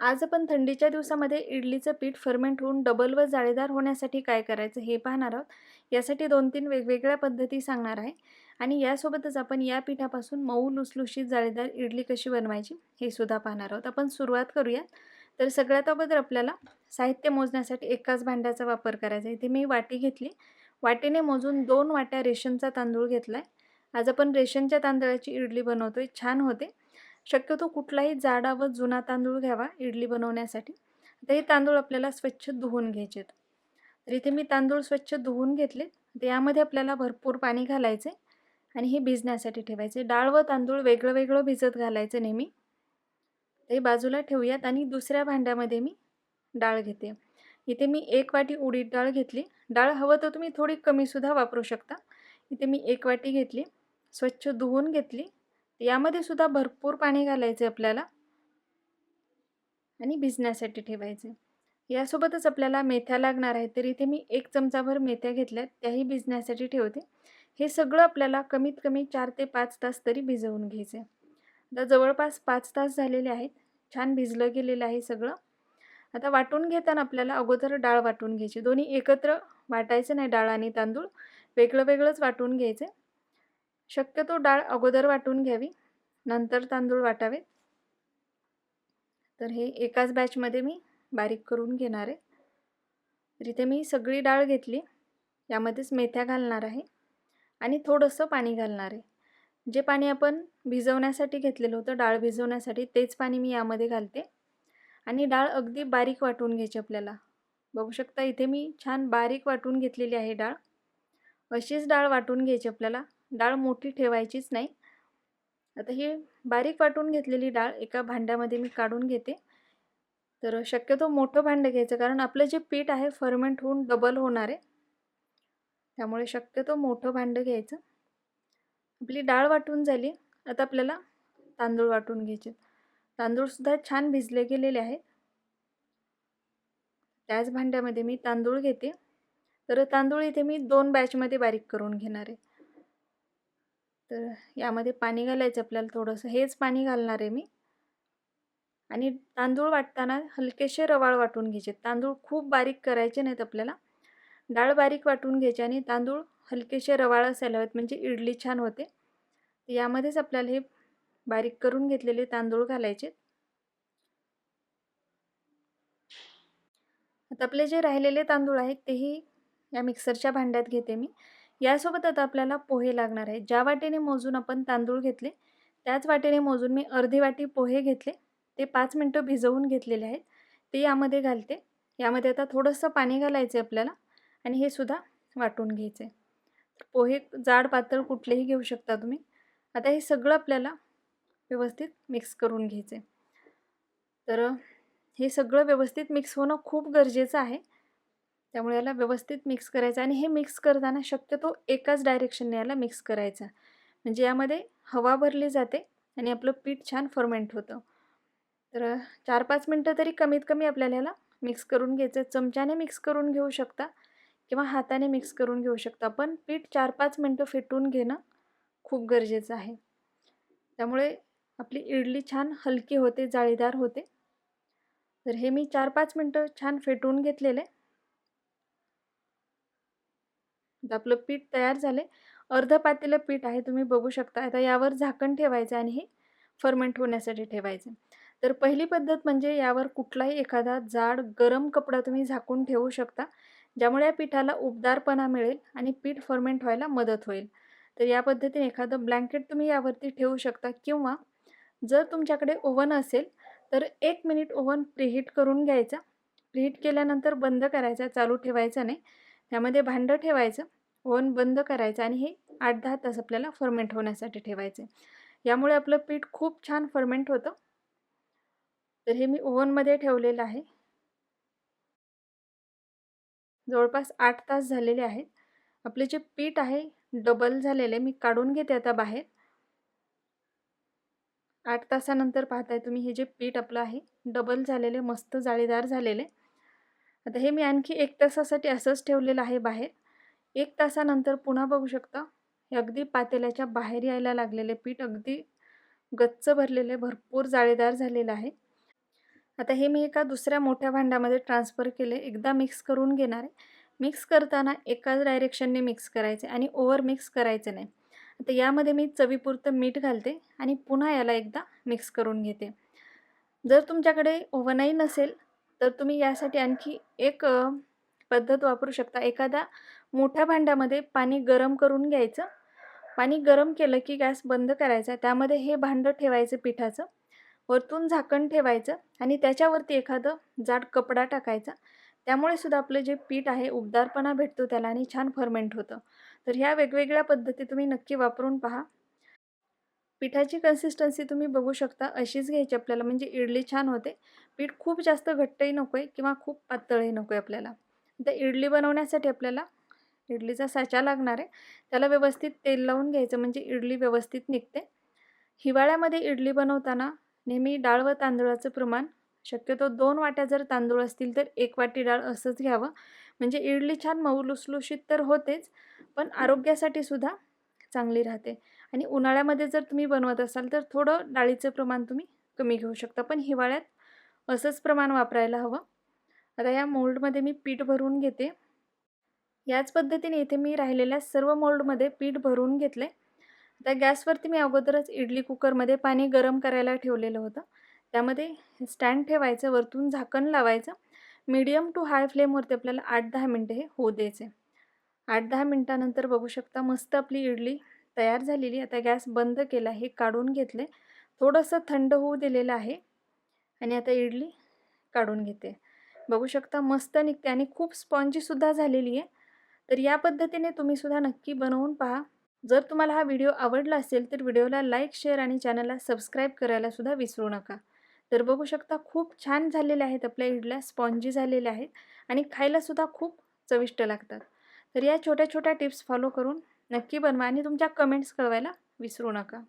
आज आपण थंडीच्या दिवसामध्ये इडलीचं पीठ फर्मेंट होऊन डबल व जाळीदार होण्यासाठी काय करायचं हे पाहणार आहोत. यासाठी दोन तीन वेगवेगळ्या पद्धती सांगणार आहे. आणि यासोबतच आपण या पिठापासून मऊ लुसलुशीत जाळीदार इडली कशी बनवायची हे सुद्धा पाहणार आहोत. आपण सुरुवात करूया तर सगळ्यात अगोदर आपल्याला साहित्य मोजण्यासाठी एकाच भांड्याचा वापर करायचा इथे मी वाटी घेतली. वाटीने मोजून दोन वाट्या रेशनचा तांदूळ घेतला आहे आज आपण रेशनच्या तांदळाची इडली बनवतोय. छान होते. शक्यतो कुठलाही जाडा व जुना तांदूळ घ्यावा इडली बनवण्यासाठी. आता हे तांदूळ आपल्याला स्वच्छ धुवून घ्यायचे तर इथे मी तांदूळ स्वच्छ धुवून घेतले. तर यामध्ये आपल्याला भरपूर पाणी घालायचे आणि हे भिजण्यासाठी ठेवायचे डाळ व तांदूळ वेगळं वेगळं भिजत घालायचं नेहमी. ते बाजूला ठेवूयात आणि दुसऱ्या भांड्यामध्ये मी डाळ घेते. इथे मी एक वाटी उडीद डाळ घेतली. डाळ हवं तर तुम्ही थोडी कमीसुद्धा वापरू शकता. इथे मी एक वाटी घेतली. स्वच्छ धुवून घेतली. यामध्ये सुद्धा भरपूर पाणी घालायचे आपल्याला. आणि भिजण्यासाठी ठेवायचे यासोबतच आपल्याला मेथ्या लागणार आहेत तर इथे मी एक चमचाभर मेथ्या घेतल्यात त्याही भिजण्यासाठी ठेवते. हे सगळं आपल्याला कमीत कमी चार ते पाच तास तरी भिजवून घ्यायचे आता जवळपास पाच तास झालेले आहेत छान भिजलं गेलेलं आहे सगळं. आता वाटून घेताना आपल्याला अगोदर डाळ वाटून घ्यायची. दोन्ही एकत्र वाटायचं नाही डाळ आणि तांदूळ. वेगळं वेगळंच वाटून घ्यायचे शक्यतो डाळ अगोदर वाटून घ्यावी नंतर तांदूळ वाटावे तर हे एकाच बॅचमध्ये मी बारीक करून घेणार आहे. तर इथे मी सगळी डाळ घेतली यामध्येच मेथ्या घालणार आहे आणि थोडंसं पाणी घालणार आहे. जे पाणी आपण भिजवण्यासाठी घेतलेलं होतं डाळ भिजवण्यासाठी तेच पाणी मी यामध्ये घालते. आणि डाळ अगदी बारीक वाटून घ्यायची आपल्याला. बघू शकता इथे मी छान बारीक वाटून घेतलेली आहे डाळ. अशीच डाळ वाटून घ्यायची आपल्याला. डाळ मोठी ठेवायचीच नाही. आता ही बारीक वाटून घेतलेली डाळ एका भांड्यामध्ये मी काढून घेते. तर शक्यतो मोठं भांडं घ्यायचं कारण आपलं जे पीठ आहे फर्मेंट होऊन डबल होणार आहे. त्यामुळे शक्यतो मोठं भांडं घ्यायचं. आपली डाळ वाटून झाली. आता आपल्याला तांदूळ वाटून घ्यायचे. तांदूळसुद्धा छान भिजले गेलेले आहेत. त्याच भांड्यामध्ये मी तांदूळ घेते. तर तांदूळ इथे मी दोन बॅचमध्ये बारीक करून घेणार आहे. तर यामध्ये पाणी घालायचं आपल्याला थोडंसं. हेच पाणी घालणार आहे मी. आणि तांदूळ वाटताना हलकेसे रवाळ वाटून घ्यायचे. तांदूळ खूप बारीक करायचे नाहीत आपल्याला. डाळ बारीक वाटून घ्यायचे आणि तांदूळ हलकेसे रवाळ असायला हवेत. म्हणजे इडली छान होते. यामध्येच आपल्याला हे बारीक करून घेतलेले तांदूळ घालायचे. आता आपले जे राहिलेले तांदूळ आहेत तेही या मिक्सरच्या भांड्यात घेते मी. यासोबत आता आपल्याला पोहे लागणार आहे ज्या वाटेने मोजून आपण तांदूळ घेतले त्याच वाटेने मोजून मी अर्धी वाटी पोहे घेतले. ते पाच मिनटं भिजवून घेतलेले आहेत. ते यामध्ये घालते. यामध्ये आता थोडंसं पाणी घालायचं आहे आपल्याला आणि हे सुद्धा वाटून घ्यायचं आहे पोहे जाड पातळ कुठलेही घेऊ शकता तुम्ही. आता हे सगळं आपल्याला व्यवस्थित मिक्स करून घ्यायचं आहे तर हे सगळं व्यवस्थित मिक्स होणं खूप गरजेचं आहे. त्यामुळे याला व्यवस्थित मिक्स करायचं आणि हे मिक्स करताना शक्यतो एकाच डायरेक्शनने याला मिक्स करायचा. म्हणजे यामध्ये हवा भरली जाते आणि आपलं पीठ छान फर्मेंट होतं. तर चार पाच मिनटं तरी कमीत कमी आपल्याला याला मिक्स करून घ्यायचं. चमच्याने मिक्स करून घेऊ शकता किंवा हाताने मिक्स करून घेऊ शकता. पण पीठ चार पाच मिनटं फेटून घेणं खूप गरजेचं आहे. त्यामुळे आपली इडली छान हलकी होते जाळीदार होते. तर हे मी चार पाच मिनटं छान फेटून घेतलेले आपलं पीठ तयार झाले अर्ध पातेलं पीठ आहे तुम्ही बघू शकता. आता यावर झाकण ठेवायचं आणि हे फर्मेंट होण्यासाठी ठेवायचं. तर पहिली पद्धत म्हणजे यावर कुठलाही एखादा जाड गरम कपडा तुम्ही झाकून ठेवू शकता ज्यामुळे या पिठाला उबदारपणा मिळेल आणि पीठ फर्मेंट व्हायला मदत होईल. तर या पद्धतीने एखादं ब्लँकेट तुम्ही यावरती ठेवू शकता किंवा जर तुमच्याकडे ओव्हन असेल तर एक मिनिट ओव्हन प्रिहीट करून घ्यायचा. प्रिहीट केल्यानंतर बंद करायचा चालू ठेवायचं नाही. त्यामध्ये भांडं ठेवायचं. ओवन बंद करायचं आणि हे आठ दहा तास आपल्याला फर्मेंट होण्यासाठी ठेवायचे. यामुळे आपलं पीठ खूप छान फर्मेंट होतं. तर हे मी ओव्हनमध्ये ठेवलेलं आहे. जवळपास आठ तास झालेले आहेत. आपले जे पीठ आहे डबल झालेले मी काढून घेते आता बाहेर. आठ तासानंतर पाहताय तुम्ही हे जे पीठ आपलं आहे डबल झालेले मस्त जाळीदार झालेले. आता हे मी आणखी एक तासासाठी असंच ठेवलेलं आहे बाहेर. एक तासानंतर पुन्हा बघू शकता. हे अगदी पातेल्याच्या बाहेर यायला लागलेले पीठ अगदी गच्च भरलेले भरपूर जाळीदार झालेलं आहे. आता हे मी एका दुसऱ्या मोठ्या भांड्यामध्ये ट्रान्सफर केले. एकदा मिक्स करून घेणार आहे. मिक्स करताना एकाच डायरेक्शनने मिक्स करायचे आणि ओव्हर मिक्स करायचं नाही. आता यामध्ये मी चवीपुरतं मीठ घालते आणि पुन्हा याला एकदा मिक्स करून घेते. जर तुमच्याकडे ओव्हनही नसेल तर तुम्ही यासाठी आणखी एक पद्धत वापरू शकता. एखादा मोठ्या भांड्यामध्ये पाणी गरम करून घ्यायचं. पाणी गरम केलं की गॅस बंद करायचा. त्यामध्ये हे भांडं ठेवायचं पिठाचं. वरतून झाकण ठेवायचं आणि त्याच्यावरती एखादं जाड कपडा टाकायचा. त्यामुळे सुद्धा आपलं जे पीठ आहे उबदारपणा भेटतो त्याला आणि छान फर्मेंट होतं. तर ह्या वेगवेगळ्या पद्धती तुम्ही नक्की वापरून पहा. पिठाची कन्सिस्टन्सी तुम्ही बघू शकता. अशीच घ्यायची आपल्याला. म्हणजे इडली छान होते. पीठ खूप जास्त घट्टही नको आहे किंवा खूप पातळही नको आहे आपल्याला. आता इडली बनवण्यासाठी आपल्याला इडलीचा साचा लागणार आहे. त्याला व्यवस्थित तेल लावून घ्यायचं म्हणजे इडली व्यवस्थित निघते. हिवाळ्यामध्ये इडली बनवताना नेहमी डाळ व तांदूळाचं प्रमाण शक्यतो दोन वाट्या जर तांदूळ असतील तर एक वाटी डाळ असंच घ्यावं. म्हणजे इडली छान मऊ लुसलुशीत तर होतेच पण आरोग्यासाठी सुद्धा चांगली राहते. आणि उन्हाळ्यामध्ये जर तुम्ही बनवत असाल तर थोडं डाळीचं प्रमाण तुम्ही कमी घेऊ शकता पण हिवाळ्यात असंच प्रमाण वापरायला हवं. आता या मोल्डमध्ये मी पीठ भरून घेते. याच पद्धतीने इथे मी राहिलेल्या सर्व मोल्डमध्ये पीठ भरून घेतले. त्या गॅसवरती मी अगोदरच इडली कुकरमध्ये पाणी गरम करायला ठेवलेलं होतं. त्यामध्ये स्टँड ठेवायचं वरतून झाकण लावायचं. मीडियम टू हाय फ्लेमवरती आपल्याला आठ दहा मिनटं हे होऊ द्यायचे. आठ दहा मिनटानंतर बघू शकता मस्त आपली इडली तयार झालेली. आता गॅस बंद केला हे काढून घेतले. थोडंसं थंड होऊ दिलेलं आहे. आणि आता इडली काढून घेते. बघू शकता मस्त निघते आणि खूप स्पॉन्जीसुद्धा झालेली आहे. तर या पद्धतीने तुम्हीसुद्धा नक्की बनवून पहा. जर तुम्हाला हा व्हिडिओ आवडला असेल तर व्हिडिओला लाईक शेअर आणि चॅनलला सबस्क्राईब करायला सुद्धा विसरू नका. तर बघू शकता खूप छान झालेल्या आहेत आपल्या इडल्या स्पॉन्जी झालेल्या आहेत आणि खायलासुद्धा खूप चविष्ट लागतात. तर या छोट्या छोट्या टिप्स फॉलो करून नक्की बनवा आणि तुमच्या कमेंट्स कळवायला विसरू नका.